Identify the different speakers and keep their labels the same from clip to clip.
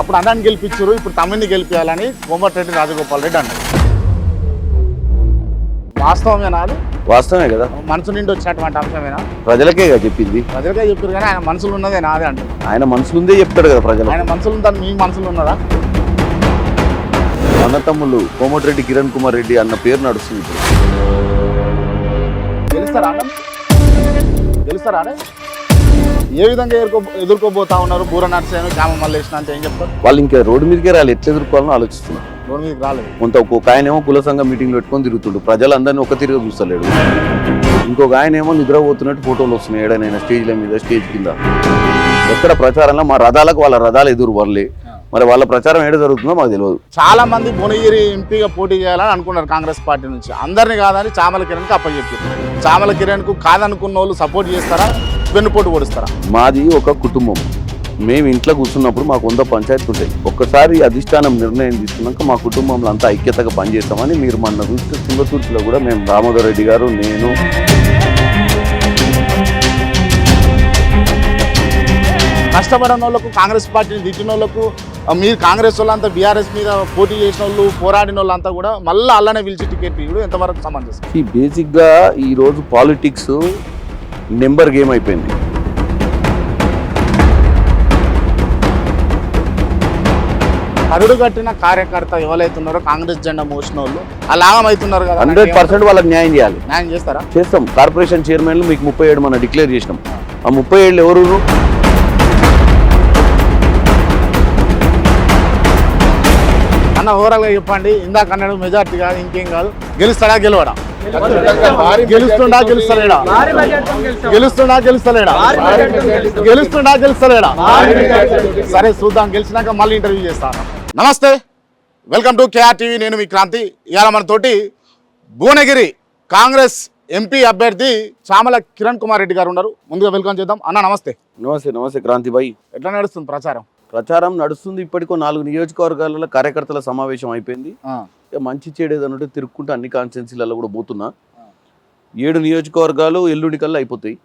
Speaker 1: అప్పుడు అన్నాన్ని గెలిపించారు ఇప్పుడు తమ్మిని గెలిపించాలని కోమటిరెడ్డి రాజగోపాల్ రెడ్డి అన్నారు. వాస్తవమేనా అది?
Speaker 2: వాస్తవమే కదా.
Speaker 1: మనసు నుండి వచ్చినటువంటి అంశమేనా?
Speaker 2: ప్రజలకే కదా చెప్పింది.
Speaker 1: ప్రజలకే చెప్పారు కానీ ఆయన మనసులో ఉన్నదే నాదే అంటున్నారు.
Speaker 2: ఆయన మనసులుందే చెప్తాడు కదా ప్రజలు.
Speaker 1: ఆయన మనసులో ఉందని మీ మనసులో ఉన్నదా?
Speaker 2: అన్నతమ్ములు కోమటిరెడ్డి కిరణ్ కుమార్ రెడ్డి అన్న పేరు నడుస్తుంది ఇప్పుడు.
Speaker 1: గెలుస్తారా? ఏ విధంగా ఎదుర్కో ఎదుర్కోబోతా ఉన్నారు? బూర నర్సేను క్యామ మల్లేసిన అంటే ఏం చెప్తారు?
Speaker 2: వాళ్ళు ఇంకా రోడ్డు మీదకే రాలి ఎట్లా ఎదుర్కోవాలని ఆలోచిస్తున్నారు.
Speaker 1: రోడ్డు మీదకి రాలేదు.
Speaker 2: కొంత ఒక్కొక్క ఆయన ఏమో కుల సంఘం మీటింగ్ పెట్టుకొని తిరుగుతుండు. ప్రజలందరినీ ఒక తిరిగి చూస్తలేడు. ఇంకొక ఆయన ఏమో నిద్రపోతున్నట్టు ఫోటోలు వస్తున్నాయి. ఏడనైనా స్టేజ్ల మీద స్టేజ్ కింద. ఎక్కడ ప్రచారంలో మా రథాలకు వాళ్ళ రథాలు ఎదురు వర్లే మరి వాళ్ళ ప్రచారం ఏడ జరుగుతుందో మాకు తెలియదు.
Speaker 1: చాలా మంది భువనగిరి ఎంపీగా పోటీ చేయాలని అనుకున్నారు కాంగ్రెస్ పార్టీ నుంచి. అందరిని కాదని చామల కిరణ్కి అప్పచెప్పారు చామల కిరణ్కు కాదనుకున్న వాళ్ళు సపోర్ట్ చేస్తారా? వెన్నుపోటు పొడుస్తారా?
Speaker 2: మాది ఒక కుటుంబం. మేము ఇంట్లో కూర్చున్నప్పుడు మాకు వంద పంచాయతీ ఉంటాయి ఒక్కసారి అధిష్టానం నిర్ణయం తీసుకున్నాక మా కుటుంబంలో అంతా ఐక్యతగా పనిచేస్తామని మీరు మొన్న చూస్తే సింగతూర్పులో కూడా మేము దామోదర్ రెడ్డి గారు నేను.
Speaker 1: కష్టపడిన వాళ్ళకు కాంగ్రెస్ పార్టీని తిట్టిన వాళ్ళకు మీరు కాంగ్రెస్ వాళ్ళంతా బీఆర్ఎస్ మీద పోటీ చేసిన వాళ్ళు పోరాడిన వాళ్ళంతా కూడా మళ్ళీ అల్లనే పిలిచి టికెట్ ఇవ్వడం ఎంతవరకు సమంజసం?
Speaker 2: ఈ బేసిక్గా ఈరోజు పాలిటిక్స్ నెంబర్ గేమ్ అయిపోయింది.
Speaker 1: కట్టిన కార్యకర్త ఎవరైతున్నారో కాంగ్రెస్ జెండా మోసిన వాళ్ళు అలాగం అవుతున్నారు కదా
Speaker 2: హండ్రెడ్ పర్సెంట్ వాళ్ళకి న్యాయం చేయాలి.
Speaker 1: న్యాయం చేస్తారా?
Speaker 2: చేస్తాం. కార్పొరేషన్ చైర్మన్లు మీకు ముప్పై ఏడు మనం డిక్లేర్ చేసినాం. ఆ ముప్పై ఏళ్ళు ఎవరు?
Speaker 1: అన్న ఓవరాల్గా చెప్పండి ఇందాక అన్నాడు మెజార్టీ కాదు ఇంకేం కాదు. గెలుస్తాడా గెలవడా? గెలుస్తుండా గెలుస్తలేడా? గెలుస్తుండా గెలుస్తలేడా? గెలుస్తుండా గెలుస్తలేడా? సరే చూద్దాం. గెలిచినాక మళ్ళీ ఇంటర్వ్యూ చేస్తాను. నమస్తే. Welcome to KR TV. నేను మీ క్రాంతి. ఇవాళ మనతోటి భువనగిరి కాంగ్రెస్ ఎంపీ అభ్యర్థి చామల కిరణ్ కుమార్ రెడ్డి గారు ఉన్నారు. ముందుగా వెల్కమ్ చేద్దాం. అన్న నమస్తే.
Speaker 2: నమస్తే నమస్తే క్రాంతి భాయ్.
Speaker 1: ఎట్లా నడుస్తుంది ప్రచారం?
Speaker 2: ప్రచారం నడుస్తుంది. ఇప్పటికో నాలుగు నియోజకవర్గాలలో కార్యకర్తల సమావేశం అయిపోయింది. మంచి చెడు ఏదన్నట్టు తిరుక్కుంటూ అన్ని కాన్స్టిట్యున్సీలలో కూడా పోతున్నా. ఏడు నియోజకవర్గాలు ఎల్లుండి కల్లా అయిపోతాయి.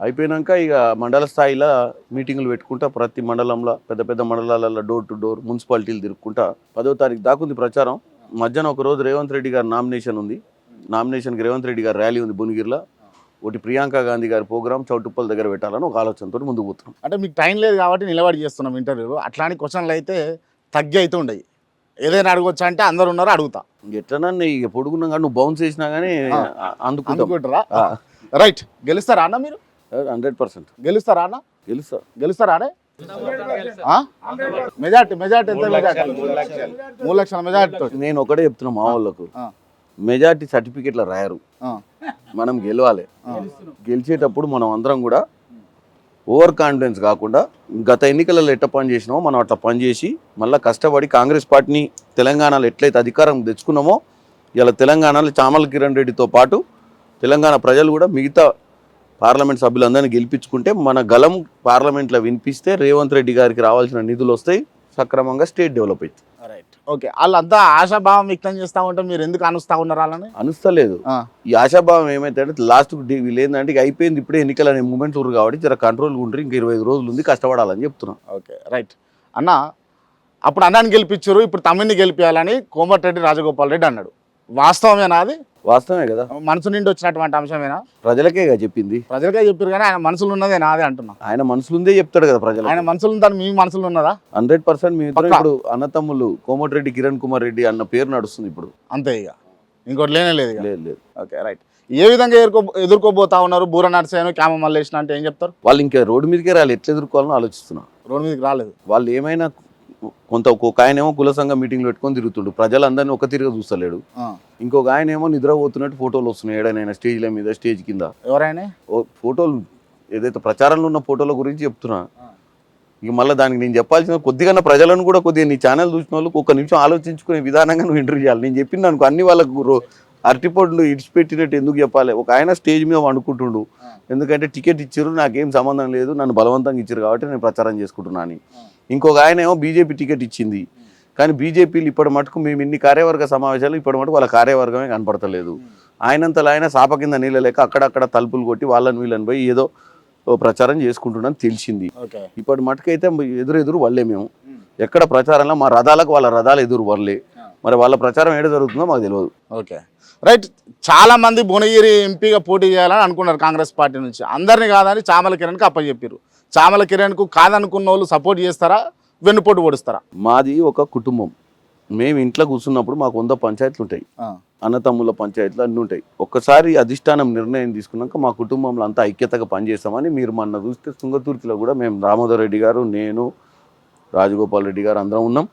Speaker 2: అయిపోయినాక ఇక మండల స్థాయిలో మీటింగులు పెట్టుకుంటా ప్రతి మండలంలో పెద్ద పెద్ద మండలాలలో డోర్ టు డోర్ మున్సిపాలిటీలు తిరుక్కుంటా. పదో తారీఖు దాకుంది ప్రచారం. మధ్యాహ్నం ఒక రోజు రేవంత్ రెడ్డి గారి నామినేషన్ ఉంది. నామినేషన్కి రేవంత్ రెడ్డి గారి ర్యాలీ ఉంది భువనగిరిలో. ఒకటి ప్రియాంక గాంధీ గారి ప్రోగ్రామ్ చౌటుప్పల్ దగ్గర పెట్టాలని ఒక ఆలోచనతో ముందుకు పోతున్నాం.
Speaker 1: అంటే మీకు టైం లేదు కాబట్టి నిలబడి చేస్తున్నాం ఇంటర్వ్యూ అట్లాంటి క్వశ్చన్లు అయితే తగ్గి అయితే ఉండయి. ఏదైనా అడగొచ్చా అంటే అందరు ఉన్నారు అడుగుతా.
Speaker 2: ఎట్లనన్నా ఇక పొడుగున్నా కానీ నువ్వు బౌన్స్ చేసినా కానీ
Speaker 1: ఆ.
Speaker 2: అందుకుంటాం.
Speaker 1: అనుకుంటారా రైట్ గెలుస్తారా అన్న మీరు?
Speaker 2: హండ్రెడ్ పర్సెంట్
Speaker 1: గెలుస్తారా అన్న?
Speaker 2: గెలుస్తా.
Speaker 1: గెలుస్తారా అనే మెజార్టీ మెజార్టీ ఎంత మెజార్టీ? మూడు లక్షల. మెజార్టీ
Speaker 2: నేను ఒకటే చెప్తున్నా మా వాళ్ళకు. మెజార్టీ సర్టిఫికెట్లు రాయరు. మనం గెలవాలి. గెలిచేటప్పుడు మనం అందరం కూడా ఓవర్ కాన్ఫిడెన్స్ కాకుండా గత ఎన్నికలలో ఎట్ట పని చేసినామో మనం అట్లా పనిచేసి మళ్ళీ కష్టపడి కాంగ్రెస్ పార్టీని తెలంగాణలో ఎట్లయితే అధికారం తెచ్చుకున్నామో ఇలా తెలంగాణలో చామల కిరణ్ రెడ్డితో పాటు తెలంగాణ ప్రజలు కూడా మిగతా పార్లమెంట్ సభ్యులందరినీ గెలిపించుకుంటే మన గలం పార్లమెంట్లో వినిపిస్తే రేవంత్ రెడ్డి గారికి రావాల్సిన నిధులు వస్తాయి. సక్రమంగా స్టేట్ డెవలప్ అవుతుంది.
Speaker 1: ఓకే. వాళ్ళంతా ఆశాభావం వ్యక్తం చేస్తా ఉంటే మీరు ఎందుకు అనుస్తా ఉన్నారు వాళ్ళని?
Speaker 2: అనుస్తలేదు. ఈ ఆశాభావం ఏమైతే అంటే లాస్ట్ వీళ్ళు ఏంటంటే ఇక అయిపోయింది ఇప్పుడే ఎన్నికలు అనే మూమెంట్ ఊరు కాబట్టి జర కంట్రోల్ ఉంటారు ఇంకా ఇరవై ఐదు రోజులు ఉంది కష్టపడాలని చెప్తున్నా.
Speaker 1: ఓకే. రైట్. అన్న అప్పుడు అన్నాన్ని గెలిపించారు ఇప్పుడు తమ్మిని గెలిపించాలని కోమటిరెడ్డి రాజగోపాల్ రెడ్డి అన్నాడు. వాస్తవమేనా అది?
Speaker 2: వాస్తవమే కదా?
Speaker 1: మనసు నుండి వచ్చినటువంటి అంశమేనా?
Speaker 2: ప్రజలకే చెప్పింది.
Speaker 1: ప్రజలకే చెప్పారు కానీ ఆయన మనసులో ఉన్నదే నాదే అంటున్నా.
Speaker 2: ఆయన మనసులుందే చెప్తాడు కదా ప్రజలు
Speaker 1: ఆయన మనసులో ఉందని మీ మనసులో ఉన్నదా?
Speaker 2: హండ్రెడ్ పర్సెంట్ మీ ఇద్దరు
Speaker 1: పక్కా.
Speaker 2: ఇప్పుడు అన్నతమ్ములు కోమటిరెడ్డి కిరణ్ కుమార్ రెడ్డి అన్న పేరు నడుస్తుంది ఇప్పుడు.
Speaker 1: అంతే ఇక. ఇంకోటి లేనే లేదు
Speaker 2: లేదు లేదు.
Speaker 1: Okay right. ఏ విధంగా ఎదుర్కో ఎదుర్కోబోతా ఉన్నారు బూర నర్సేను క్యామ మల్లేసిన అంటే ఏం చెప్తారు?
Speaker 2: వాళ్ళు ఇంకా రోడ్డు మీదకే రాలి ఎట్లా ఎదుర్కోవాలని ఆలోచిస్తున్నా.
Speaker 1: రోడ్డు మీదకి రాలేదు.
Speaker 2: వాళ్ళు ఏమైనా కొంత ఒక్కొక్క ఆయన ఏమో కుల సంఘం మీటింగ్లు పెట్టుకొని తిరుగుతుండు. ప్రజలందరినీ ఒక తిరిగి చూస్తలేడు. ఇంకొక ఆయన ఏమో నిద్రపోతున్నట్టు ఫోటోలు వస్తున్నాయి. ఏడనైనా స్టేజ్ల మీద స్టేజ్ కింద.
Speaker 1: ఎవరైనా
Speaker 2: ఫోటోలు ఏదైతే ప్రచారంలో ఉన్న ఫోటోల గురించి చెప్తున్నా. ఇక మళ్ళీ దానికి నేను చెప్పాల్సిన కొద్దిగా ప్రజలను కూడా కొద్దిగా నీ ఛానల్ చూసిన వాళ్ళకి ఒక నిమిషం ఆలోచించుకునే విధానంగా నువ్వు ఇంటర్వ్యూ చేయాలి. నేను చెప్పిన అనుకో అన్ని వాళ్ళకు అరటిపండ్లు ఇడిచిపెట్టినట్టు ఎందుకు చెప్పాలి? ఒక ఆయన స్టేజ్ మీద వండుకుంటుండు. ఎందుకంటే టికెట్ ఇచ్చారు నాకేం సంబంధం లేదు. నన్ను బలవంతంగా ఇచ్చారు కాబట్టి నేను ప్రచారం చేసుకుంటున్నా అని. ఇంకొక ఆయన ఏమో బీజేపీ టికెట్ ఇచ్చింది. కానీ బీజేపీలు ఇప్పటి మటుకు మేము ఇన్ని కార్యవర్గ సమావేశాలు ఇప్పటి మటుకు వాళ్ళ కార్యవర్గమే కనపడతలేదు. ఆయనంతలో ఆయన సాప కింద నీళ్ళ లేక అక్కడక్కడ తలుపులు కొట్టి వాళ్ళని వీళ్ళని పోయి ఏదో ప్రచారం చేసుకుంటున్నాను తెలిసింది. ఇప్పటి మటుకైతే ఎదురు ఎదురు వాళ్ళే మేము. ఎక్కడ ప్రచారంలో మా రథాలకు వాళ్ళ రథాలు ఎదురు వర్లే మరి వాళ్ళ ప్రచారం ఏడ జరుగుతుందో మాకు తెలియదు
Speaker 1: ఓకే. రైట్ చాలా మంది భువనగిరి ఎంపీగా పోటీ చేయాలని అనుకున్నారు కాంగ్రెస్ పార్టీ నుంచి. అందరినీ కాదని చామల కిరణ్కి అప్పచెప్పారు చామల కిరణ్కు కాదనుకున్న వాళ్ళు సపోర్ట్ చేస్తారా? వెన్నుపోటు పొడుస్తారా?
Speaker 2: మాది ఒక కుటుంబం. మేము ఇంట్లో కూర్చున్నప్పుడు మాకు వంద పంచాయతీలు ఉంటాయి. అన్నతమ్ముల పంచాయతీలు అన్నీ ఉంటాయి. ఒక్కసారి అధిష్టానం నిర్ణయం తీసుకున్నాక మా కుటుంబంలో అంతా ఐక్యతగా పనిచేస్తామని మీరు మొన్న చూస్తే తుంగతుర్తిలో కూడా మేము దామోదర్ రెడ్డి గారు నేను రాజగోపాల్ రెడ్డి గారు అందరం ఉన్నాం.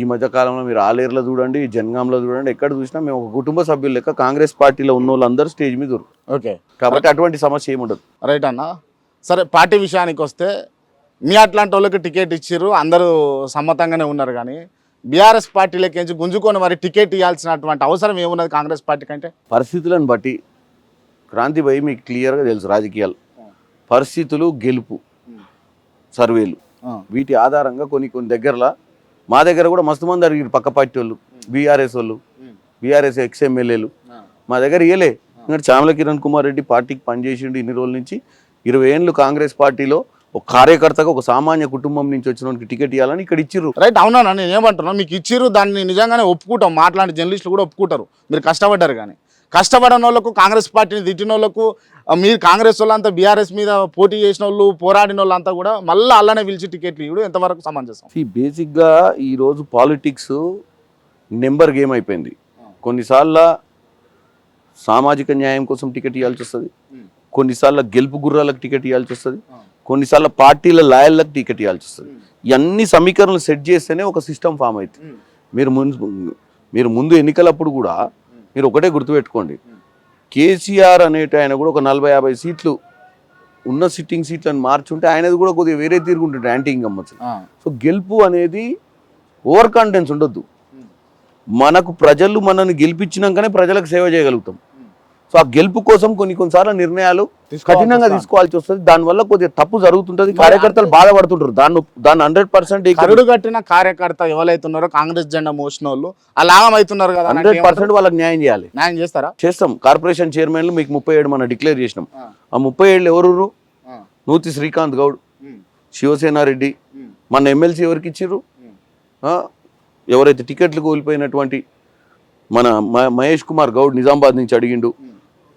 Speaker 2: ఈ మధ్య కాలంలో మీరు ఆలేరులో చూడండి జనగాంలో చూడండి ఎక్కడ చూసినా మేము ఒక కుటుంబ సభ్యులు లెక్క కాంగ్రెస్ పార్టీలో ఉన్న వాళ్ళందరూ స్టేజ్ మీద.
Speaker 1: ఓకే.
Speaker 2: కాబట్టి అటువంటి సమస్య ఏముండదు
Speaker 1: రైట్ అన్న. సరే పార్టీ విషయానికి వస్తే మీ అట్లాంటి వాళ్ళకి టికెట్ ఇచ్చారు అందరూ సమ్మతంగానే ఉన్నారు కానీ బీఆర్ఎస్ పార్టీలకి గుంజుకొని మరి టికెట్ ఇవ్వాల్సినటువంటి అవసరం ఏమున్నది కాంగ్రెస్ పార్టీ కంటే?
Speaker 2: పరిస్థితులను బట్టి క్రాంతి భయ మీకు క్లియర్గా తెలుసు రాజకీయాలు. పరిస్థితులు గెలుపు సర్వేలు. వీటి ఆధారంగా కొన్ని కొన్ని దగ్గరలో మా దగ్గర కూడా మస్తు మంది అడిగారు పక్క పార్టీ వాళ్ళు బీఆర్ఎస్ వాళ్ళు బీఆర్ఎస్ ఎక్స్ ఎమ్మెల్యేలు మా దగ్గర ఇయలే ఎందుకంటే చామల కిరణ్ కుమార్ రెడ్డి పార్టీకి పనిచేసిండు ఇన్ని రోజుల నుంచి. ఇరవై ఏళ్ళు కాంగ్రెస్ పార్టీలో ఒక కార్యకర్తగా ఒక సామాన్య కుటుంబం నుంచి వచ్చిన టికెట్ ఇవ్వాలని ఇక్కడ ఇచ్చిర్రు.
Speaker 1: రైట్ అవునా నేను ఏమంటున్నా మీకు ఇచ్చిర్రు దాన్ని నిజంగానే ఒప్పుకుంటాం. మాట్లాడే జర్నలిస్టులు కూడా ఒప్పుకుంటారు. మీరు కష్టపడ్డారు కానీ. కష్టపడిన వాళ్ళకు కాంగ్రెస్ పార్టీని తిట్టిన వాళ్ళకు మీరు కాంగ్రెస్ వాళ్ళంతా బీఆర్ఎస్ మీద పోటీ చేసిన వాళ్ళు పోరాడిన వాళ్ళంతా కూడా మళ్ళీ అల్లనే పిలిచి టికెట్లు ఇవ్వడం ఎంతవరకు సమంజసం?
Speaker 2: See, బేసిక్గా ఈరోజు పాలిటిక్స్ నెంబర్ గేమ్ అయిపోయింది. కొన్నిసార్లు సామాజిక న్యాయం కోసం టికెట్ ఇవ్వాల్సి వస్తుంది. కొన్నిసార్లు గెలుపు గుర్రాలకు టికెట్ ఇవ్వాల్సి వస్తుంది. కొన్నిసార్లు పార్టీల లాయర్లకు టికెట్ ఇవ్వాల్సి వస్తుంది. ఇవన్నీ సమీకరణలు సెట్ చేస్తేనే ఒక సిస్టమ్ ఫామ్ అవుతుంది. మీరు ముందు మీరు ముందు ఎన్నికలప్పుడు కూడా మీరు ఒకటే గుర్తుపెట్టుకోండి. కేసీఆర్ అనేటి ఆయన కూడా ఒక నలభై యాభై సీట్లు ఉన్న సిట్టింగ్ సీట్లను మార్చుంటే ఆయనది కూడా కొద్దిగా వేరే తీరుగుంటుంటే యాంటీ ఇన్కమ్ వచ్చి సో గెలుపు అనేది ఓవర్ కాన్ఫిడెన్స్ ఉండొద్దు. మనకు ప్రజలు మనల్ని గెలిపించినాకనే ప్రజలకు సేవ చేయగలుగుతాం. సో ఆ గెలుపు కోసం కొన్ని కొన్నిసార్లు నిర్ణయాలు కఠినంగా తీసుకోవాల్సి వస్తుంది. దానివల్ల కొద్దిగా తప్పు జరుగుతుంటది. కార్యకర్తలు బాధపడుతుంటారు. దాన్ని దాన్ని హండ్రెడ్ పర్సెంట్
Speaker 1: కరుడు కట్టిన కార్యకర్త ఎవరైతే ఉన్నారో కాంగ్రెస్ జెండా మోసిన వాళ్ళు అవుతున్నారు కదా
Speaker 2: హండ్రెడ్ పర్సెంట్ వాళ్ళకి న్యాయం చేయాలి.
Speaker 1: న్యాయం చేస్తారా?
Speaker 2: చేస్తాం. కార్పొరేషన్ చైర్మన్లు మీకు ముప్పై ఏడు మనం డిక్లేర్ చేసినాం. ఆ. ముప్పై ఏళ్ళు ఎవరు నూతి శ్రీకాంత్ గౌడ్ శివసేనారెడ్డి మన ఎమ్మెల్సీ ఎవరికి ఇచ్చిర్రు? ఆ, ఎవరైతే టికెట్లు కోల్పోయినటువంటి మన మహేష్ కుమార్ గౌడ్ నిజామాబాద్ నుంచి అడిగిండు.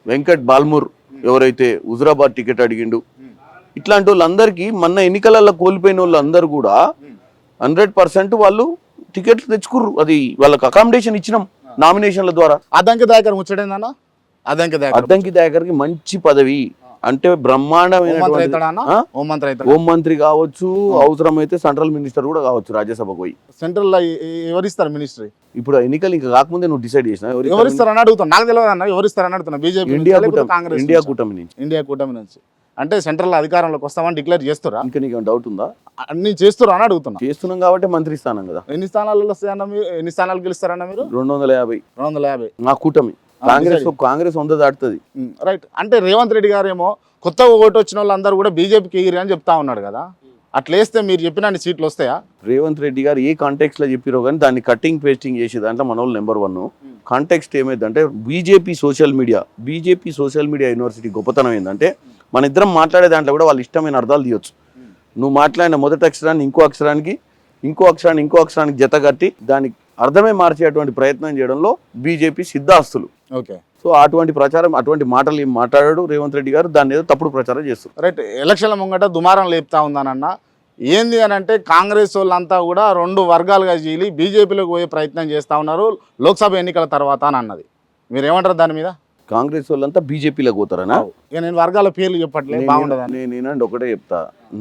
Speaker 2: వెంకట్ బాల్మూర్ ఎవరైతే హుజరాబాద్ టికెట్ అడిగిండు ఇట్లాంటి వాళ్ళందరికీ మొన్న ఎన్నికలలో కోల్పోయిన వాళ్ళందరూ కూడా హండ్రెడ్ పర్సెంట్ వాళ్ళు టికెట్లు తెచ్చుకుర్రు. అది వాళ్ళకి అకామిడేషన్ ఇచ్చినాం నామినేషన్ల ద్వారా.
Speaker 1: అదంకి దగ్గర ముచ్చడేందన్న అదంకి దగ్గర
Speaker 2: అద్దంకి దగ్గరికి మంచి పదవి. అంటే బ్రహ్మాండమైన హోం మంత్రి కావచ్చు అవసరమైతే సెంట్రల్ మినిస్టర్ కూడా కావచ్చు రాజ్యసభకు పోయి.
Speaker 1: సెంట్రల్లో ఎవరిస్తారు మినిస్ట్రీ?
Speaker 2: ఇప్పుడు ఎన్నికలు ఇంకా కాకముందే నువ్వు డిసైడ్ చేసిన
Speaker 1: ఎవరిస్తారని అడుగుతాను. నాకు తెలియదు అన్న ఎవరిస్తారని అడుగుతున్నా. బీజేపీ
Speaker 2: ఇండియా కూటమి
Speaker 1: కాంగ్రెస్
Speaker 2: ఇండియా? కూటమి నుంచి.
Speaker 1: ఇండియా కూటమి నుంచి. అంటే సెంట్రల్ అధికారంలోకి వస్తామని డిక్లేర్ చేస్తారా
Speaker 2: ఇంకా నీకు డౌట్ ఉందా?
Speaker 1: అన్ని చేస్తారా అని అడుగుతున్నా.
Speaker 2: చేస్తున్నాం కాబట్టి మంత్రి స్థానం కదా.
Speaker 1: ఎన్ని స్థానాలు వస్తాయన్న మీరు ఎన్ని స్థానాలు గెలుస్తారన్న మీరు?
Speaker 2: రెండు వందల యాభై.
Speaker 1: రెండు వందల యాభై.
Speaker 2: నా కూటమి. కాంగ్రెస్ కాంగ్రెస్ వంద దాటుతుంది.
Speaker 1: రైట్. అంటే రేవంత్ రెడ్డి గారు ఏమో కొత్తగా ఓటు వచ్చిన వాళ్ళందరూ కూడా బీజేపీకి ఎగిరి అని చెప్తా ఉన్నాడు కదా. అట్లా వేస్తే మీరు చెప్పిన సీట్లు వస్తాయా?
Speaker 2: రేవంత్ రెడ్డి గారు ఏ కాంటెక్స్ట్లో చెప్పిరో కానీ దాన్ని కట్టింగ్ పేస్టింగ్ చేసే దాంట్లో మన వాళ్ళు నెంబర్ వన్ కాంటెక్స్ట్ ఏమైందంటే BJP social media BJP social media university గొప్పతనం ఏంటంటే మన ఇద్దరం మాట్లాడే దాంట్లో కూడా వాళ్ళు ఇష్టమైన అర్థాలు తీయొచ్చు. నువ్వు మాట్లాడిన మొదటి అక్షరాన్ని ఇంకో అక్షరానికి ఇంకో అక్షరాన్ని ఇంకో అక్షరానికి జత కట్టి దానికి అర్థమే మార్చేటువంటి ప్రయత్నం చేయడంలో బీజేపీ సిద్ధాస్తులు.
Speaker 1: ఓకే.
Speaker 2: సో అటువంటి ప్రచారం అటువంటి మాటలు మాట్లాడాడు రేవంత్ రెడ్డి గారు. దాన్ని ఏదో తప్పుడు ప్రచారం చేస్తారు
Speaker 1: రైట్ ఎలక్షన్ల ముంగట దుమారం లేపుతా ఉందనన్న. ఏంది అని అంటే కాంగ్రెస్ వాళ్ళంతా కూడా రెండు వర్గాలుగా చీలి బీజేపీలోకి పోయే ప్రయత్నం చేస్తా ఉన్నారు లోక్సభ ఎన్నికల తర్వాత అని అన్నది. మీరు ఏమంటారు దాని మీద?
Speaker 2: కాంగ్రెస్ వాళ్ళంతా బీజేపీలోకి పోతారనా?
Speaker 1: ఇక నేను వర్గాల పేర్లు చెప్పట్లేదు బాగుండదని.
Speaker 2: నేను నేనండి ఒకటే చెప్తా.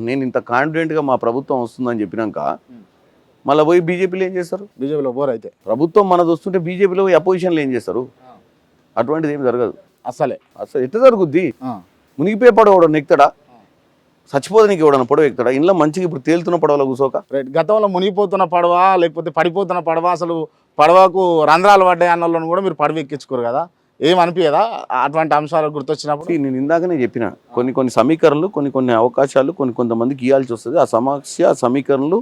Speaker 2: నేను ఇంత కాన్ఫిడెంట్గా మా ప్రభుత్వం వస్తుందని చెప్పినాక మళ్ళీ పోయి బీజేపీలో ఏం చేస్తారు?
Speaker 1: బీజేపీలో పోరు అయితే.
Speaker 2: ప్రభుత్వం మనది వస్తుంటే బీజేపీలో పోయి అపోజిషన్లో ఏం చేస్తారు? అటువంటిది ఏం జరగదు.
Speaker 1: అసలే
Speaker 2: అసలు ఎట్లా జరుగుద్ది. మునిగిపోయే పడవ ఎక్కుతాడా చచ్చిపోదానికి ఎవడన్నా పడవ ఎక్కుతాడా? ఇంట్లో మంచిగా ఇప్పుడు తేలుతున్న పడవలో కూసోక?
Speaker 1: రైట్ గతంలో మునిగిపోతున్న పడవ లేకపోతే పడిపోతున్న పడవ అసలు పడవకు రంధ్రాలు పడ్డాయి అన్న వాళ్ళని కూడా మీరు పడవ ఎక్కించుకోరు కదా? ఏం అనిపించదా అటువంటి అంశాలు గుర్తొచ్చినప్పుడు?
Speaker 2: నేను ఇందాకనే చెప్పిన కొన్ని కొన్ని సమీకరణలు కొన్ని కొన్ని అవకాశాలు కొన్ని కొంతమందికి ఇవ్వాల్సి వస్తుంది. ఆ సమస్య సమీకరణలు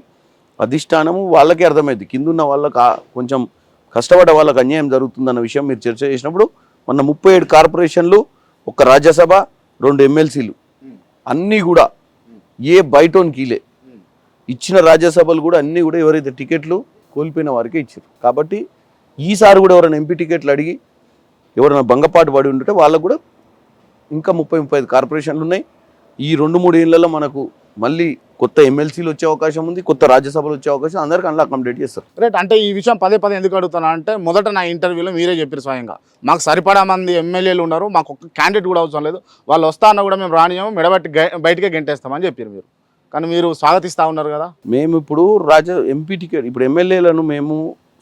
Speaker 2: అధిష్టానము వాళ్ళకే అర్థమైంది కిందున్న వాళ్ళకి కొంచెం కష్టపడ్డ వాళ్ళకి అన్యాయం జరుగుతుందన్న విషయం మీరు చర్చ చేసినప్పుడు మొన్న ముప్పై ఏడు కార్పొరేషన్లు ఒక రాజ్యసభ రెండు ఎమ్మెల్సీలు. అన్నీ కూడా ఏ బయటోన్ కీలే. ఇచ్చిన రాజ్యసభలు కూడా అన్నీ కూడా ఎవరైతే టికెట్లు కోల్పోయిన వారికే ఇచ్చారు. కాబట్టి ఈసారి కూడా ఎవరైనా ఎంపీ టికెట్లు అడిగి ఎవరైనా భంగపాటు పడి ఉంటే వాళ్ళకు కూడా ఇంకా ముప్పై ముప్పై ఐదు కార్పొరేషన్లు ఉన్నాయి. ఈ రెండు మూడు ఏళ్ళలో మనకు మళ్ళీ కొత్త ఎమ్మెల్సీలు వచ్చే అవకాశం ఉంది కొత్త రాజ్యసభలు వచ్చే అవకాశం అందరికీ అందులో అకామిడేట్ చేస్తారు.
Speaker 1: రైట్ అంటే ఈ విషయం పదే పదే ఎందుకు అడుగుతున్నా అంటే మొదట నా ఇంటర్వ్యూలో మీరే చెప్పారు స్వయంగా. మాకు సరిపడా మంది ఎమ్మెల్యేలు ఉన్నారు మాకు ఒక్క క్యాండిడేట్ కూడా అవసరం లేదు. వాళ్ళు వస్తా అన్న కూడా మేము రానియము మెడబట్టి బయటికే గెంటేస్తామని చెప్పారు మీరు. కానీ మీరు స్వాగతిస్తా ఉన్నారు కదా?
Speaker 2: మేము ఇప్పుడు రాజ్య ఎంపీ టికెట్ ఇప్పుడు ఎమ్మెల్యేలను మేము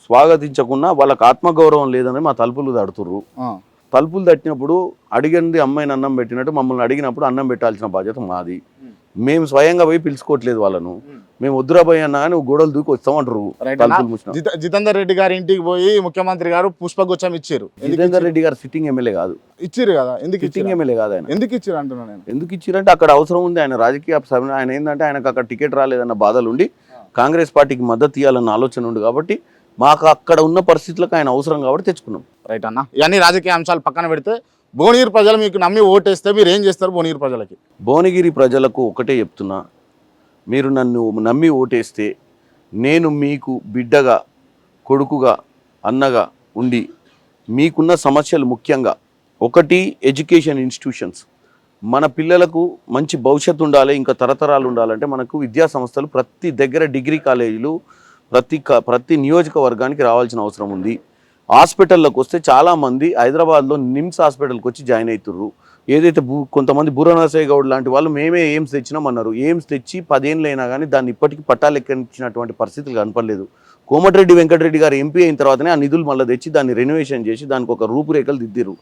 Speaker 2: స్వాగతించకుండా వాళ్ళకి ఆత్మగౌరవం లేదని మా తలుపులు తడుతుర్రు తలుపులు తట్టినప్పుడు అడిగింది అమ్మాయిని అన్నం పెట్టినట్టు మమ్మల్ని అడిగినప్పుడు అన్నం పెట్టాల్సిన బాధ్యత మాది. మేము స్వయంగా పోయి పిలుచుకోవట్లేదు వాళ్ళను. మేము వద్దురా పోయి అన్నా కానీ గోడలు దూకి వస్తామంటారు.
Speaker 1: జితేందర్ రెడ్డి గారి ఇంటికి పోయి ముఖ్యమంత్రి గారు పుష్పగుచ్చం ఇచ్చారు. ఎందుకు
Speaker 2: జితేందర్ రెడ్డి గారు సిట్టింగ్ ఎమ్మెల్యే కాదు.
Speaker 1: ఇచ్చిర్రు కదా ఎందుకు
Speaker 2: సిట్టింగ్
Speaker 1: ఇచ్చారు
Speaker 2: ఎమ్మెల్యే కాదు ఆయన.
Speaker 1: ఎందుకు ఇచ్చారు అంటున్నా నేను?
Speaker 2: ఎందుకు ఇచ్చిరంటే అక్కడ అవసరం ఉంది ఆయన రాజకీయ ఆయన ఏంటంటే ఆయనకు అక్కడ టికెట్ రాలేదన్న బాధలు ఉండి కాంగ్రెస్ పార్టీకి మద్దతు ఇవ్వాలన్న ఆలోచన ఉంది కాబట్టి మాకు అక్కడ ఉన్న పరిస్థితులకు ఆయన అవసరం కాబట్టి తెచ్చుకున్నాం.
Speaker 1: రైట్ అన్న. ఇవన్నీ రాజకీయ అంశాలు పక్కన పెడితే భువనగిరి ప్రజలు మీకు నమ్మి ఓటేస్తే మీరు ఏం చేస్తారు భువనగిరి ప్రజలకి?
Speaker 2: భువనగిరి ప్రజలకు ఒకటే చెప్తున్నా. మీరు నన్ను నమ్మి ఓటేస్తే నేను మీకు బిడ్డగా కొడుకుగా అన్నగా ఉండి మీకున్న సమస్యలు ముఖ్యంగా ఒకటి ఎడ్యుకేషన్ ఇన్స్టిట్యూషన్స్. మన పిల్లలకు మంచి భవిష్యత్తు ఉండాలి ఇంకా తరతరాలు ఉండాలంటే మనకు విద్యా సంస్థలు ప్రతి దగ్గర డిగ్రీ కాలేజీలు ప్రతి క- ప్రతి నియోజకవర్గానికి రావాల్సిన అవసరం ఉంది. హాస్పిటల్లోకి వస్తే చాలామంది హైదరాబాద్లో నిమ్స్ హాస్పిటల్కి వచ్చి జాయిన్ అవుతుర్రు. ఏదైతే భూ కొంతమంది బుర్రనరసయ్య గౌడ్ లాంటి వాళ్ళు మేమే ఎయిమ్స్ తెచ్చినామన్నారు. ఎయిమ్స్ తెచ్చి పదేళ్ళు అయినా కానీ దాన్ని ఇప్పటికీ పట్టాలెక్కించినటువంటి పరిస్థితులు కనపడలేదు. కోమటిరెడ్డి వెంకటరెడ్డి గారు ఎంపీ అయిన తర్వాతనే ఆ నిధులు మళ్ళీ తెచ్చి దాన్ని రెనోవేషన్ చేసి దానికి ఒక రూపురేఖలు దిద్దిరు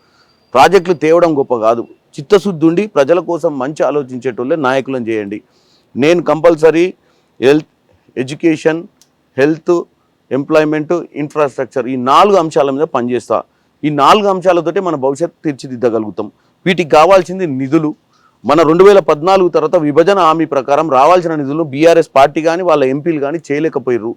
Speaker 2: ప్రాజెక్టులు తేవడం గొప్ప కాదు. చిత్తశుద్ధి ఉండి ప్రజల కోసం మంచి ఆలోచించేటోళ్ళే నాయకులను చేయండి. నేను compulsory health education health employment infrastructure ఈ నాలుగు అంశాల మీద పనిచేస్తా. ఈ నాలుగు అంశాలతోటే మన భవిష్యత్తు తీర్చిదిద్దగలుగుతాం. వీటికి కావాల్సింది నిధులు. మన రెండు వేల పద్నాలుగు తర్వాత విభజన హామీ ప్రకారం రావాల్సిన నిధులు బీఆర్ఎస్ పార్టీ కానీ వాళ్ళ ఎంపీలు కానీ చేయలేకపోయారు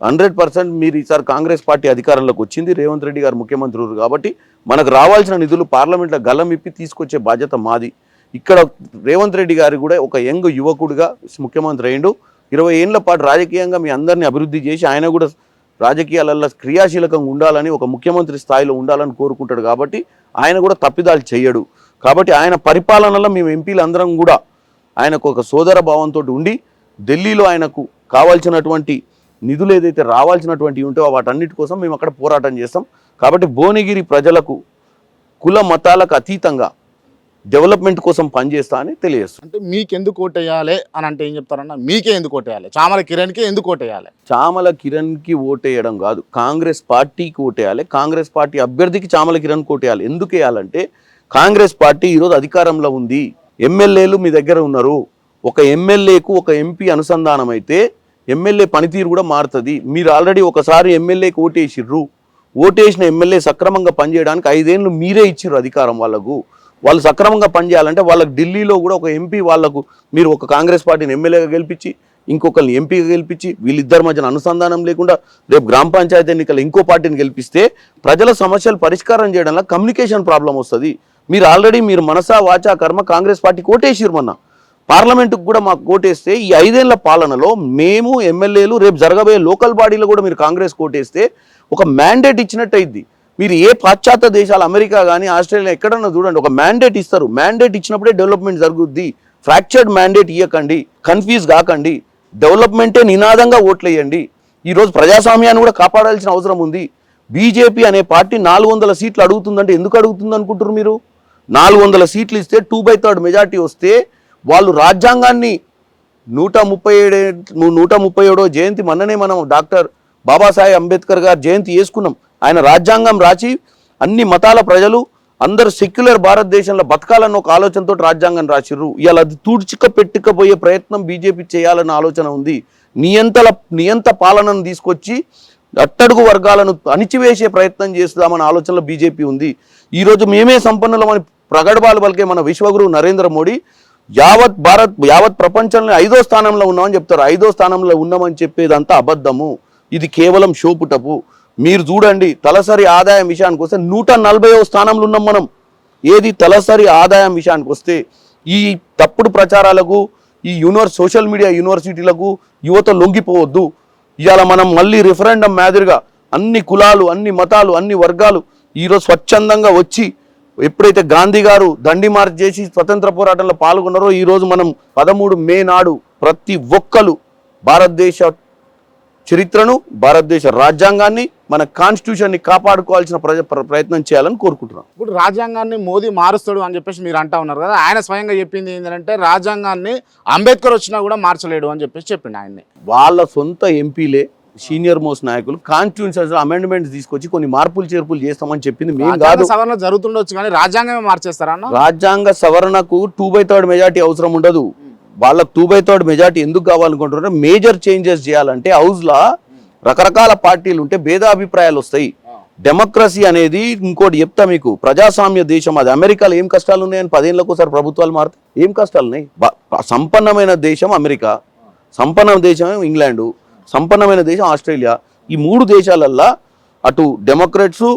Speaker 2: హండ్రెడ్ పర్సెంట్ మీరు ఈసారి కాంగ్రెస్ పార్టీ అధికారంలోకి వచ్చింది. రేవంత్ రెడ్డి గారు ముఖ్యమంత్రి కాబట్టి మనకు రావాల్సిన నిధులు పార్లమెంట్లో గలం ఇప్పి తీసుకొచ్చే బాధ్యత మాది. ఇక్కడ రేవంత్ రెడ్డి గారు కూడా ఒక యంగ్ యువకుడిగా ముఖ్యమంత్రి అయ్యిండు. ఇరవై ఏళ్ళ పాటు రాజకీయంగా మీ అందరినీ అభివృద్ధి చేసి ఆయన కూడా రాజకీయాలలో క్రియాశీలకంగా ఉండాలని ఒక ముఖ్యమంత్రి స్థాయిలో ఉండాలని కోరుకుంటాడు కాబట్టి ఆయన కూడా తప్పిదాలు చేయడు. కాబట్టి ఆయన పరిపాలనలో మేము ఎంపీలు అందరం కూడా ఆయనకు ఒక సోదర భావంతో ఉండి ఢిల్లీలో ఆయనకు కావాల్సినటువంటి నిధులు ఏదైతే రావాల్సినటువంటి ఉంటాయో వాటన్నిటి కోసం మేము అక్కడ పోరాటం చేస్తాం. కాబట్టి భువనగిరి ప్రజలకు కుల మతాలకు అతీతంగా డెవలప్మెంట్ కోసం పనిచేస్తా అని తెలియజేస్తాం
Speaker 1: అంటే మీకు ఎందుకు ఓటేయాలి అని అంటే ఏం చెప్తారన్న మీకే ఎందుకు ఓటేయాలి? చామల కిరణ్కే ఎందుకు ఓటేయాలి?
Speaker 2: చామల కిరణ్కి ఓటేయడం కాదు కాంగ్రెస్ పార్టీకి ఓటేయాలి కాంగ్రెస్ పార్టీ అభ్యర్థికి చామల కిరణ్కి ఓటేయాలి. ఎందుకు వేయాలంటే కాంగ్రెస్ పార్టీ ఈరోజు అధికారంలో ఉంది ఎమ్మెల్యేలు మీ దగ్గర ఉన్నారు ఒక ఎమ్మెల్యేకు ఒక ఎంపీ అనుసంధానం అయితే ఎమ్మెల్యే పనితీరు కూడా మారుతుంది. మీరు ఆల్రెడీ ఒకసారి ఎమ్మెల్యేకి ఓటేసిర్రు ఓటేసిన ఎమ్మెల్యే సక్రమంగా పనిచేయడానికి ఐదేళ్ళు మీరే ఇచ్చిర్రు అధికారం వాళ్ళకు. వాళ్ళు సక్రమంగా పనిచేయాలంటే వాళ్ళకి ఢిల్లీలో కూడా ఒక ఎంపీ వాళ్ళకు మీరు ఒక కాంగ్రెస్ పార్టీని ఎమ్మెల్యేగా గెలిపించి ఇంకొకరిని ఎంపీగా గెలిపించి వీళ్ళిద్దరి మధ్యన అనుసంధానం లేకుండా రేపు గ్రామ పంచాయతీ ఎన్నికలు ఇంకో పార్టీని గెలిపిస్తే ప్రజల సమస్యలు పరిష్కారం చేయడంలో కమ్యూనికేషన్ ప్రాబ్లం వస్తుంది. మీరు ఆల్రెడీ మీరు మనసా వాచా కర్మ కాంగ్రెస్ పార్టీకి ఓటేసిరు మొన్న. పార్లమెంటుకు కూడా మాకు ఓటేస్తే ఈ ఐదేళ్ళ పాలనలో మేము ఎమ్మెల్యేలు రేపు జరగబోయే లోకల్ బాడీలో కూడా మీరు కాంగ్రెస్ ఓటేస్తే ఒక మ్యాండేట్ ఇచ్చినట్టు అయింది మీరు ఏ పాశ్చాత్య దేశాలు అమెరికా కానీ ఆస్ట్రేలియా ఎక్కడన్నా చూడండి ఒక మ్యాండేట్ ఇస్తారు. మ్యాండేట్ ఇచ్చినప్పుడే డెవలప్మెంట్ జరుగుద్ది. ఫ్రాక్చర్డ్ మ్యాండేట్ ఇవ్వకండి కన్ఫ్యూజ్ కాకండి. డెవలప్మెంటే నినాదంగా ఓట్లేయండి. ఈరోజు ప్రజాస్వామ్యాన్ని కూడా కాపాడాల్సిన అవసరం ఉంది. బీజేపీ అనే పార్టీ నాలుగు వందల సీట్లు అడుగుతుందంటే ఎందుకు అడుగుతుంది అనుకుంటారు మీరు? నాలుగు వందల సీట్లు ఇస్తే టూ బై థర్డ్ మెజార్టీ వస్తే వాళ్ళు రాజ్యాంగాన్ని నూట ముప్పై ఏడు నూట ముప్పై ఏడో జయంతి మొన్ననే మనం డాక్టర్ బాబాసాహెబ్ అంబేద్కర్ గారు జయంతి వేసుకున్నాం ఆయన రాజ్యాంగం రాసి అన్ని మతాల ప్రజలు అందరు సెక్యులర్ భారతదేశంలో బతకాలన్న ఒక ఆలోచనతో రాజ్యాంగం రాసిర్రు. ఇవాళ అది తూడ్చిక పెట్టుకపోయే ప్రయత్నం బీజేపీ చేయాలన్న ఆలోచన ఉంది. నియంతల నియంత పాలనను తీసుకొచ్చి అట్టడుగు వర్గాలను అణిచివేసే ప్రయత్నం చేస్తామన్న ఆలోచనలో బీజేపీ ఉంది. ఈరోజు మేమే సంపన్నులమని ప్రగడబాలు పలికే మన విశ్వగురు నరేంద్ర మోడీ యావత్ భారత్ యావత్ ప్రపంచంలో ఐదో స్థానంలో ఉన్నామని చెప్తారు. ఐదో స్థానంలో ఉన్నామని చెప్పేదంతా అబద్ధము. ఇది కేవలం షోపుటపు. మీరు చూడండి తలసరి ఆదాయం విషయానికి వస్తే నూట నలభైవ స్థానంలో ఉన్నాం మనం. ఏది తలసరి ఆదాయం విషయానికి వస్తే ఈ తప్పుడు ప్రచారాలకు ఈ యూనివర్స్ సోషల్ మీడియా యూనివర్సిటీలకు యువత లొంగిపోవద్దు. ఇవాళ మనం మళ్ళీ రిఫరెండం మాదిరిగా అన్ని కులాలు అన్ని మతాలు అన్ని వర్గాలు ఈరోజు స్వచ్ఛందంగా వచ్చి ఎప్పుడైతే గాంధీ గారు దండి మార్చ్ చేసి స్వతంత్ర పోరాటంలో పాల్గొన్నారో ఈరోజు మనం పదమూడు మే నాడు ప్రతి ఒక్కరు భారతదేశ చరిత్రను భారతదేశ రాజ్యాంగాన్ని మన కాన్స్టిట్యూషన్ని కాపాడుకోవాల్సిన ప్రజ ప్రయత్నం చేయాలని కోరుకుంటున్నాం.
Speaker 1: ఇప్పుడు రాజ్యాంగాన్ని మోదీ మారుస్తాడు అని చెప్పేసి మీరు అంటా ఉన్నారు కదా ఆయన స్వయంగా చెప్పింది ఏంటంటే రాజ్యాంగాన్ని అంబేద్కర్ వచ్చినా కూడా మార్చలేడు అని చెప్పేసి చెప్పిండు ఆయన్ని.
Speaker 2: వాళ్ళ సొంత ఎంపీలే సీనియర్ మోస్ట్ నాయకులు కాన్స్టిట్యూన్సీ అమెండ్మెంట్స్ తీసుకొచ్చి కొన్ని మార్పులు చేర్పులు చేస్తామని చెప్పింది మేము కాదు.
Speaker 1: సవరణ జరుగుతుండొచ్చు కానీ రాజ్యాంగమే మార్చేస్తారా
Speaker 2: రాజ్యాంగ సవరణకు టూ బై థర్డ్ మెజార్టీ అవసరం ఉండదు. వాళ్ళకు టూ బై థర్డ్ మెజార్టీ ఎందుకు కావాలనుకుంటున్నారు మేజర్ చేంజెస్ చేయాలంటే హౌస్లో రకరకాల పార్టీలు ఉంటే భేదాభిప్రాయాలు వస్తాయి. డెమోక్రసీ అనేది ఇంకోటి చెప్తా మీకు. ప్రజాస్వామ్య దేశం అది. అమెరికాలో ఏం కష్టాలు ఉన్నాయని పదేళ్ళకు ఒకసారి ప్రభుత్వాలు మారుతాయి. ఏం కష్టాలు ఉన్నాయి? సంపన్నమైన దేశం అమెరికా. సంపన్న దేశం ఇంగ్లాండు. సంపన్నమైన దేశం ఆస్ట్రేలియా. ఈ మూడు దేశాలల్లా అటు డెమోక్రాట్స్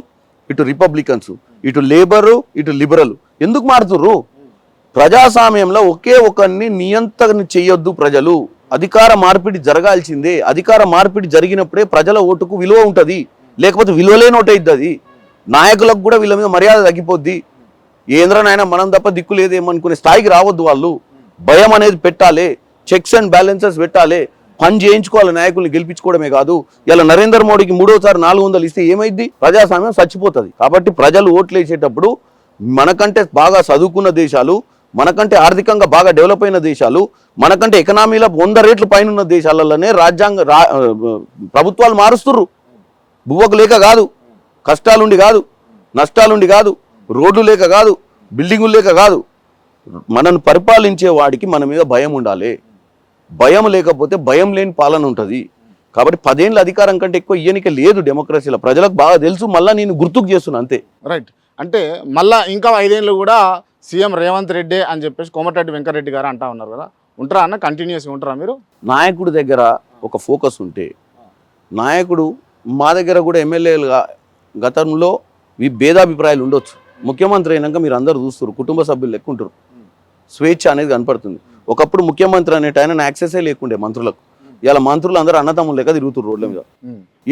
Speaker 2: ఇటు రిపబ్లికన్స్ ఇటు లేబరు ఇటు లిబరల్ ఎందుకు మారుతుర్రు? ప్రజాస్వామ్యంలో ఒకే ఒకరిని నియంత్రణ చేయొద్దు ప్రజలు. అధికార మార్పిడి జరగాల్సిందే. అధికార మార్పిడి జరిగినప్పుడే ప్రజల ఓటుకు విలువ ఉంటుంది. లేకపోతే విలువలేని ఓటు అవుతుంది అది నాయకులకు కూడా వీళ్ళ మీద మర్యాద తగ్గిపోద్ది. ఏంద్రనైనా మనం తప్ప దిక్కు లేదేమనుకునే స్థాయికి రావద్దు వాళ్ళు. భయం అనేది పెట్టాలి. చెక్స్ అండ్ బ్యాలెన్సెస్ పెట్టాలి. పని చేయించుకోవాలి నాయకుల్ని గెలిపించుకోవడమే కాదు. ఇలా నరేంద్ర మోడీకి మూడోసారి నాలుగు వందలు ఇస్తే ఏమైంది ప్రజాస్వామ్యం చచ్చిపోతుంది. కాబట్టి ప్రజలు ఓట్లు వేసేటప్పుడు మనకంటే బాగా చదువుకున్న దేశాలు మనకంటే ఆర్థికంగా బాగా డెవలప్ అయిన దేశాలు మనకంటే ఎకనామీలో వంద రేట్లు పైన ఉన్న దేశాలలోనే రాజ్యాంగ రా ప్రభుత్వాలు మారుస్తుర్రు. బువ్వకు లేక కాదు కష్టాలుండి కాదు నష్టాలుండి కాదు రోడ్లు లేక కాదు బిల్డింగులు లేక కాదు. మనను పరిపాలించే వాడికి మన మీద భయం ఉండాలి. భయం లేకపోతే భయం లేని పాలన ఉంటుంది. కాబట్టి పదేళ్ళ అధికారం కంటే ఎక్కువ ఇయ్యనిక లేదు డెమోక్రసీలో. ప్రజలకు బాగా తెలుసు మళ్ళీ నేను గుర్తుకు చేస్తున్నాను అంతే.
Speaker 1: రైట్. అంటే మళ్ళీ ఇంకా ఐదేళ్ళు కూడా సీఎం రేవంత్ రెడ్డి అని చెప్పేసి కోమటిరెడ్డి వెంకరెడ్డి గారు అంటా ఉన్నారు కదా. ఉంటారా అన్న? కంటిన్యూస్గా ఉంటారా మీరు?
Speaker 2: నాయకుడి దగ్గర ఒక ఫోకస్ ఉంటే నాయకుడు మా దగ్గర కూడా ఎమ్మెల్యేలుగా గతంలో ఈ భేదాభిప్రాయాలు ఉండొచ్చు. ముఖ్యమంత్రి అయినాక మీరు అందరు చూస్తారు కుటుంబ సభ్యులు లెక్క ఉంటారు స్వేచ్ఛ అనేది కనపడుతుంది. ఒకప్పుడు ముఖ్యమంత్రి అనేట ఆయన యాక్సెసే లేకుండే మంత్రులకు. ఇలా మంత్రులు అందరూ అన్నదమ్ములు లెక్క తిరుగుతురు రోడ్ల మీద.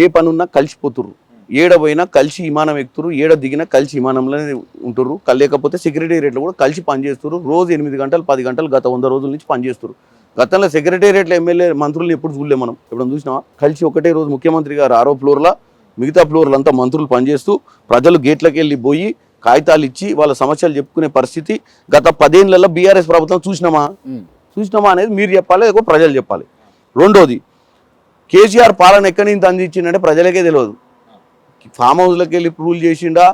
Speaker 2: ఏ పని ఉన్నా కలిసిపోతుర్రు. ఏడ పోయినా కలిసి విమానం ఎక్కుతురు ఏడ దిగినా కలిసి విమానంలోనే ఉంటుర్రు. లేకపోతే సెక్రటేరియట్లో కూడా కలిసి పనిచేస్తున్నారు రోజు ఎనిమిది గంటలు పది గంటలు గత వంద రోజుల నుంచి పనిచేస్తున్నారు గతంలో సెక్రటేరియట్లో ఎమ్మెల్యే మంత్రులను ఎప్పుడు చూడలే మనం. ఎప్పుడు చూసినావా? కలిసి ఒకటే రోజు ముఖ్యమంత్రి గారు ఆరో ఫ్లోర్లో మిగతా ఫ్లోర్లు అంతా మంత్రులు పనిచేస్తూ ప్రజలు గేట్లకు వెళ్ళి పోయి కాగితాలు ఇచ్చి వాళ్ళ సమస్యలు చెప్పుకునే పరిస్థితి గత పదేళ్ళలో బీఆర్ఎస్ ప్రభుత్వం చూసినామా. చూసినామా అనేది మీరు చెప్పాలి లేకపోతే ప్రజలు చెప్పాలి. రెండోది కేసీఆర్ పాలన ఎక్కడి నుంచి అందించిందంటే ప్రజలకే తెలియదు. ఫామ్ హౌస్లోకి వెళ్ళి రూల్ చేసిండా?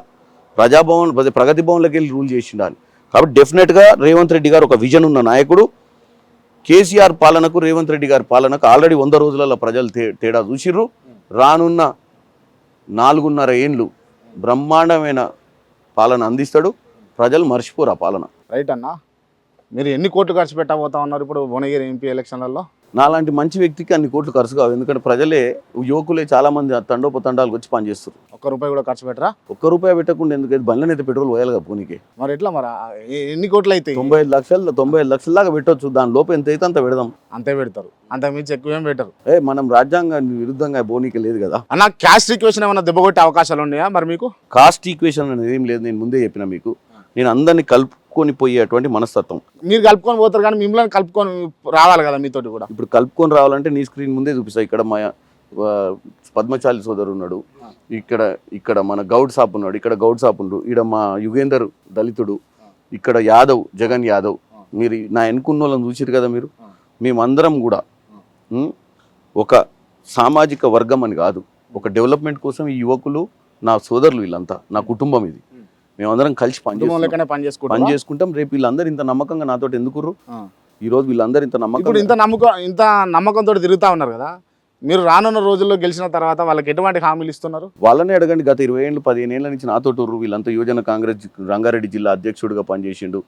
Speaker 2: ప్రజాభవన్ ప్రగతి భవన్లోకి వెళ్ళి రూల్ చేసిండా? అని కాబట్టి డెఫినెట్గా రేవంత్ రెడ్డి గారు ఒక విజన్ ఉన్న నాయకుడు. కేసీఆర్ పాలనకు రేవంత్ రెడ్డి గారి పాలనకు ఆల్రెడీ వంద రోజులలో ప్రజలు తే తేడా చూసిర్రు. రానున్న నాలుగున్నర ఏండ్లు బ్రహ్మాండమైన పాలన అందిస్తాడు. ప్రజలు మర్చిపోరు ఆ పాలన.
Speaker 1: రైట్ అన్న మీరు ఎన్ని కోట్లు ఖర్చు పెట్టబోతా ఉన్నారు ఇప్పుడు భువనగిరి ఎంపీ ఎలక్షన్లలో?
Speaker 2: నాలాంటి మంచి వ్యక్తికి అన్ని కోట్లు ఖర్చు కావు. ఎందుకంటే ప్రజలే యువకులే చాలా మంది తండోపతండాలకు వచ్చి పనిచేస్తారు
Speaker 1: ఒక్క రూపాయి కూడా ఖర్చు పెట్టరా?
Speaker 2: ఒక్క రూపాయి పెట్టకుండా ఎందుకు? బండ్లనైతే పెట్రోల్ పోయాలి కదా పోనీకి.
Speaker 1: మరి ఎట్లా మరి? ఎన్ని కోట్లు అవుతాయి
Speaker 2: తొంభై ఐదు లక్షలు తొంభై ఐదు లక్షల దాకా పెట్టొచ్చు. దాని లోపు ఎంత అయితే అంత పెడదాం.
Speaker 1: అంతే పెడతారు. అంత మించి ఎక్కువ ఏం పెట్టరు.
Speaker 2: ఏ మనం రాజ్యాంగానికి విరుద్ధంగా పోనీకి లేదు కదా.
Speaker 1: అన్న క్యాస్ట్ ఈక్వేషన్ ఏమైనా దెబ్బ కొట్టే అవకాశాలు ఉన్నాయా మరి మీకు?
Speaker 2: కాస్ట్ ఈక్వేషన్ అనేది ఏం లేదు. నేను ముందే చెప్పిన మీకు. నేను అందరినీ కలుపుకొని పోయేటువంటి మనస్తత్వం.
Speaker 1: మీరు కలుపుకొని పోతారు కానీ మిమ్మల్ని కలుపుకొని రావాలి కదా మీతోటి కూడా.
Speaker 2: ఇప్పుడు కలుపుకొని రావాలంటే నీ స్క్రీన్ ముందే చూపిస్తా. ఇక్కడ మా పద్మచాలి సోదరు ఉన్నాడు. ఇక్కడ ఇక్కడ మన గౌడ్ సాప్ ఉన్నాడు. ఇక్కడ గౌడ్ సాప్ ఉండు. ఇక్కడ మా యుగేందర్ దళితుడు. ఇక్కడ యాదవ్ జగన్ యాదవ్. మీరు నా ఎన్నుకున్న వాళ్ళని చూసిరు కదా మీరు? మేమందరం కూడా ఒక సామాజిక వర్గం అని కాదు. ఒక డెవలప్మెంట్ కోసం ఈ యువకులు నా సోదరులు వీళ్ళంతా నా కుటుంబం ఇది. మేమందరం కలిసి
Speaker 1: పని
Speaker 2: పని చేసుకుంటాం. రేపు వీళ్ళందరూ ఇంత నమ్మకంగా నాతో ఎందుకుర్రు? ఈ రోజు వీళ్ళందరూ ఇంత నమ్మకం
Speaker 1: ఇంత నమ్మకం ఇంత నమ్మకంతో తిరుగుతా ఉన్నారు కదా? మీరు రానున్న రోజుల్లో గెలిచిన తర్వాత వాళ్ళకి ఎటువంటి హామీలు ఇస్తున్నారు?
Speaker 2: వాళ్ళనే అడగండి గత ఇరవై ఏళ్ళు పదిహేను ఏళ్ళ నుంచి నాతో టూర్రు వీళ్ళంతా యువజన కాంగ్రెస్ రంగారెడ్డి జిల్లా అధ్యక్షుడిగా పనిచేసిండు.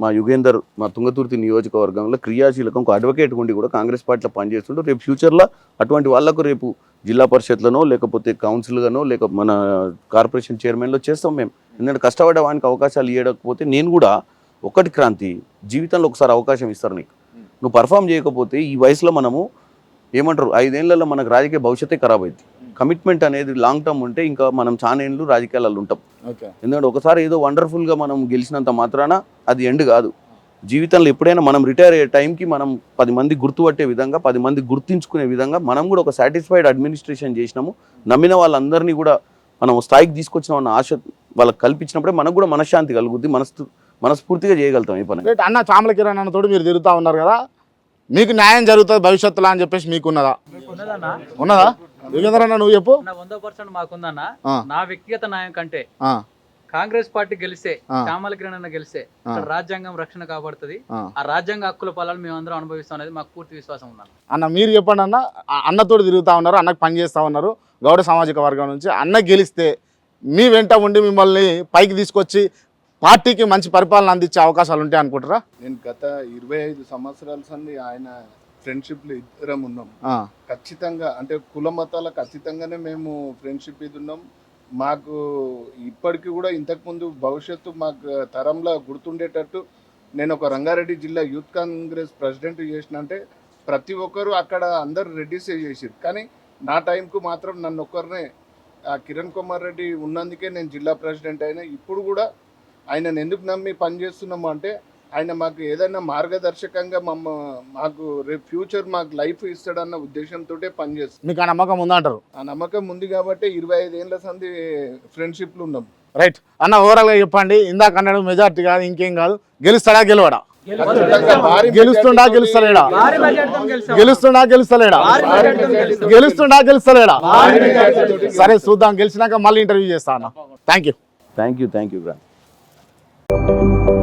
Speaker 2: మా యుగేందర్ మా తుంగతుర్తి నియోజకవర్గంలో క్రియాశీలకం ఒక అడ్వకేట్ ఉండి కూడా కాంగ్రెస్ పార్టీలో పనిచేస్తుండు. రేపు ఫ్యూచర్లో అటువంటి వాళ్ళకు రేపు జిల్లా పరిషత్లనో లేకపోతే కౌన్సిల్గానో లేక మన కార్పొరేషన్ చైర్మన్లో చేస్తాం మేము. ఎందుకంటే కష్టపడే వానికి అవకాశాలు ఇవ్వకపోతే నేను కూడా ఒకటి క్రాంతి జీవితంలో ఒకసారి అవకాశం ఇస్తారు నీకు. నువ్వు పర్ఫామ్ చేయకపోతే ఈ వయసులో మనము ఏమంటారు? ఐదేళ్ళలో మనకు రాజకీయ భవిష్యత్తే ఖరాబ్ అవుతుంది కమిట్మెంట్ అనేది లాంగ్ టర్మ్ ఉంటే ఇంకా మనం చాలా ఏళ్ళు రాజకీయాలలో ఉంటాం.
Speaker 1: ఓకే.
Speaker 2: ఎందుకంటే ఒకసారి ఏదో వండర్ఫుల్గా మనం గెలిచినంత మాత్రాన అది ఎండ్ కాదు. జీవితంలో ఎప్పుడైనా మనం రిటైర్ అయ్యే టైంకి మనం పది మంది గుర్తుపట్టే విధంగా పది మంది గుర్తించుకునే విధంగా మనం కూడా ఒక సాటిస్ఫైడ్ అడ్మినిస్ట్రేషన్ చేసినాము. నమ్మిన వాళ్ళందరినీ కూడా మనం స్థాయికి తీసుకొచ్చిన అన్న ఆశ వాళ్ళకి కల్పించినప్పుడే మనకు కూడా మనశ్శాంతి కలుగుద్ది. మనస్ఫూ మనస్ఫూర్తిగా చేయగలుగుతాం ఈ పని
Speaker 1: అన్న చామల కిరణ్ అన్న తోటి మీరు తిరుగుతూ ఉన్నారు కదా. మీకు న్యాయం జరుగుతుంది భవిష్యత్తులో అని చెప్పేసి
Speaker 3: ఉన్నదన్న
Speaker 1: ఉన్నదా? యుగేంద్ర అన్న నువ్వు చెప్పు.
Speaker 3: వంద పర్సెంట్ మాకుందన్న. నా వ్యక్తిగత న్యాయం కంటే కాంగ్రెస్ పార్టీ గెలిస్తే
Speaker 1: ఆ.
Speaker 3: చామల కిరణ్ అన్న గెలిస్తే రాజ్యాంగం రక్షణ కాబడుతుంది.
Speaker 1: ఆ.
Speaker 3: రాజ్యాంగ హక్కుల ఫలాలు మేమందరం అనుభవిస్తాం అనేది మాకు పూర్తి విశ్వాసం ఉందన్న.
Speaker 1: అన్న మీరు చెప్పండి అన్న. అన్నతోటి తిరుగుతూ ఉన్నారు అన్నకు పని చేస్తూ ఉన్నారు గౌడ సామాజిక వర్గం నుంచి. అన్న గెలిస్తే మీ వెంట ఉండి మిమ్మల్ని పైకి తీసుకొచ్చి పార్టీకి మంచి పరిపాలన అందించే అవకాశాలు ఉంటాయి అనుకుంటారా
Speaker 4: నేను గత ఇరవై ఐదు సంవత్సరాల సంది ఆయన ఫ్రెండ్షిప్లో ఇద్దరం ఉన్నాం. ఖచ్చితంగా అంటే కుల మతాలకు ఖచ్చితంగానే మేము ఫ్రెండ్షిప్ ఇది ఉన్నాం. మాకు ఇప్పటికీ కూడా ఇంతకుముందు భవిష్యత్తు మాకు తరంలో గుర్తుండేటట్టు నేను ఒక రంగారెడ్డి జిల్లా యూత్ కాంగ్రెస్ ప్రెసిడెంట్ చేసిన అంటే ప్రతి ఒక్కరు అక్కడ అందరు రెడ్డిసే చేసారు కానీ నా టైంకు మాత్రం నన్ను ఒక్కరినే ఆ కిరణ్ కుమార్ రెడ్డి ఉన్నందుకే నేను జిల్లా ప్రెసిడెంట్ అయినా. ఇప్పుడు కూడా ఆయనను ఎందుకు నమ్మి పనిచేస్తున్నాము అంటే ఆయన మాకు ఏదైనా మార్గదర్శకంగా మమ్మ మాకు రేపు ఫ్యూచర్ మాకు లైఫ్ ఇస్తాడన్న ఉద్దేశంతో పనిచేస్తాం
Speaker 1: మీకు ఆ నమ్మకం ఉందంటారు
Speaker 4: ఆ నమ్మకం ఉంది కాబట్టి ఇరవై ఐదు ఏళ్ళ సంది ఫ్రెండ్షిప్లు ఉన్నాం.
Speaker 1: రైట్. అన్న ఓవరాల్గా చెప్పండి. ఇందాక అన్నాడు మెజార్టీ కాదు ఇంకేం కాదు. గెలుస్తాడా గెలవడా? గెలుస్తుండా? గెలుస్తలేడా. గెలుస్తుండా గెలుస్తలేడా. గెలుస్తుండా గెలుస్తలేడా? సరే చూద్దాం. గెలిచినాక మళ్ళీ ఇంటర్వ్యూ చేస్తా అన్న. Thank you
Speaker 2: thank you thank you Música